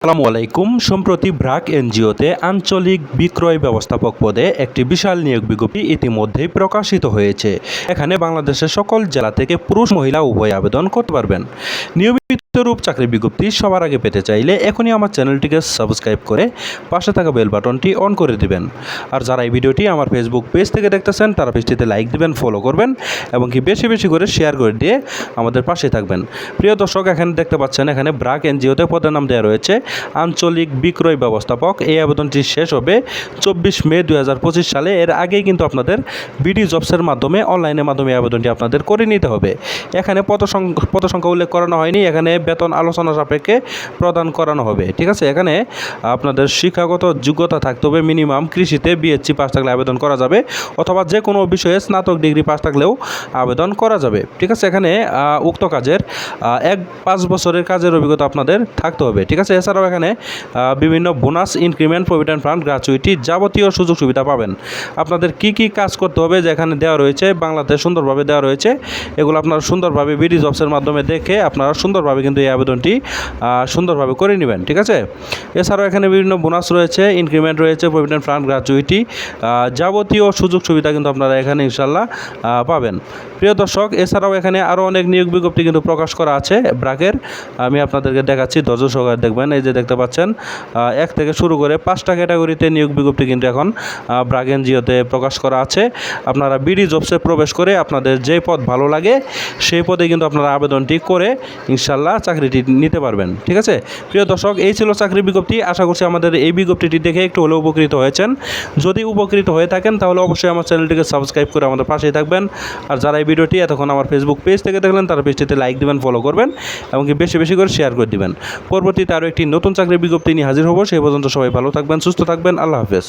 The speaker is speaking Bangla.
আসসালামু আলাইকুম। সম্প্রতি ব্রাক এনজিওতে আঞ্চলিক বিক্রয় ব্যবস্থাপক পদে একটি বিশাল নিয়োগ বিজ্ঞপ্তি ইতিমধ্যেই প্রকাশিত হয়েছে। এখানে বাংলাদেশের সকল জেলা থেকে পুরুষ মহিলা উভয় আবেদন করতে পারবেন। নিয়মিত রূপ চাকরি বিজ্ঞপ্তি সবার আগে পেতে চাইলে এখনই আমার চ্যানেলটিকে সাবস্ক্রাইব করে পাশে থাকা বেল বাটনটি অন করে দিবেন। আর যারা এই ভিডিওটি আমার ফেসবুক পেজ থেকে দেখতেছেন, তারা পেজটিতে লাইক দিবেন ফলো করবেন এবং কি বেশি বেশি করে শেয়ার করে দিয়ে আমাদের পাশে থাকবেন। প্রিয় দর্শক, এখানে দেখতে পাচ্ছেন, এখানে ব্রাক এনজিওতে পদের নাম দেওয়া রয়েছে, আঞ্চলিক বিক্রয় ব্যবস্থাপক। এই আবেদনটি শেষ হবে চব্বিশ মে দু হাজার পঁচিশ সালে। এর আগেই কিন্তু আপনাদের বিডি জবসের মাধ্যমে, অনলাইনের মাধ্যমে আবেদনটি আপনাদের করে নিতে হবে। এখানে পদ সংখ্যা উল্লেখ করানো হয়নি। এখানে বেতন আলোচনা সাপেক্ষে প্রদান করানো হবে। ঠিক আছে? এখানে আপনাদের শিক্ষাগত যোগ্যতা থাকতে হবে মিনিমাম। কৃষিতে বিএসসি পাস থাকলে আবেদন করা যাবে অথবা যে কোনো বিষয়ে স্নাতক ডিগ্রি পাস থাকলেও আবেদন করা যাবে। ঠিক আছে? এখানে উক্ত কাজের এক পাঁচ বছরের কাজের অভিজ্ঞতা আপনাদের থাকতে হবে। ঠিক আছে? এছাড়াও এখানে বিভিন্ন bonus increment provident fund gratuity যাবতীয় সুযোগ সুবিধা পাবেন। আপনাদের কি কি কাজ করতে হবে যে এখানে দেওয়া রয়েছে? বাংলাতে সুন্দরভাবে দেওয়া রয়েছে। এগুলো আপনারা সুন্দরভাবে বিডি জবসের মাধ্যমে দেখে আপনারা সুন্দরভাবে কিন্তু এই আবেদনটি সুন্দরভাবে করে নেবেন, ঠিক আছে? এছাড়াও এখানে বিভিন্ন বোনাস রয়েছে ইনক্রিমেন্ট রয়েছে প্রভিডেন্ট ফান্ড গ্র্যাচুইটি যাবতীয় সুযোগ সুবিধা কিন্তু আপনারা এখানে ইনশাল্লাহ পাবেন। প্রিয় দর্শক, এছাড়াও এখানে আরও অনেক নিয়োগ বিজ্ঞপ্তি কিন্তু প্রকাশ করা আছে, ব্রাকের। আমি আপনাদেরকে দেখাচ্ছি, ধৈর্য সহকারে দেখবেন, এই যে দেখতে পাচ্ছেন এক থেকে শুরু করে পাঁচটা ক্যাটাগরিতে নিয়োগ বিজ্ঞপ্তি কিন্তু এখন ব্রাক এনজিওতে প্রকাশ করা আছে। আপনারা বিডি জবসে প্রবেশ করে আপনাদের যে পদ ভালো লাগে, সেই পদে কিন্তু আপনারা আবেদনটি করে ইনশাল্লাহ চাকরিটি নিতে পারবেন, ঠিক আছে? প্রিয় দর্শক, এই ছিল চাকরি বিজ্ঞপ্তি। আশা করছি আমাদের এই বিজ্ঞপ্তিটি দেখে একটু হলেও উপকৃত হয়েছেন। যদি উপকৃত হয়ে থাকেন, তাহলে অবশ্যই আমার চ্যানেলটিকে সাবস্ক্রাইব করে আমাদের পাশেই থাকবেন। আর যারা এই ভিডিওটি এতক্ষণ আমার ফেসবুক পেজ থেকে দেখলেন, তারা পেজটিতে লাইক দিবেন ফলো করবেন এবং বেশি বেশি করে শেয়ার করে দিবেন। পরবর্তীতে আরও একটি নতুন চাকরি বিজ্ঞপ্তি নিয়ে হাজির হব। সেই পর্যন্ত সবাই ভালো থাকবেন, সুস্থ থাকবেন। আল্লাহ হাফেজ।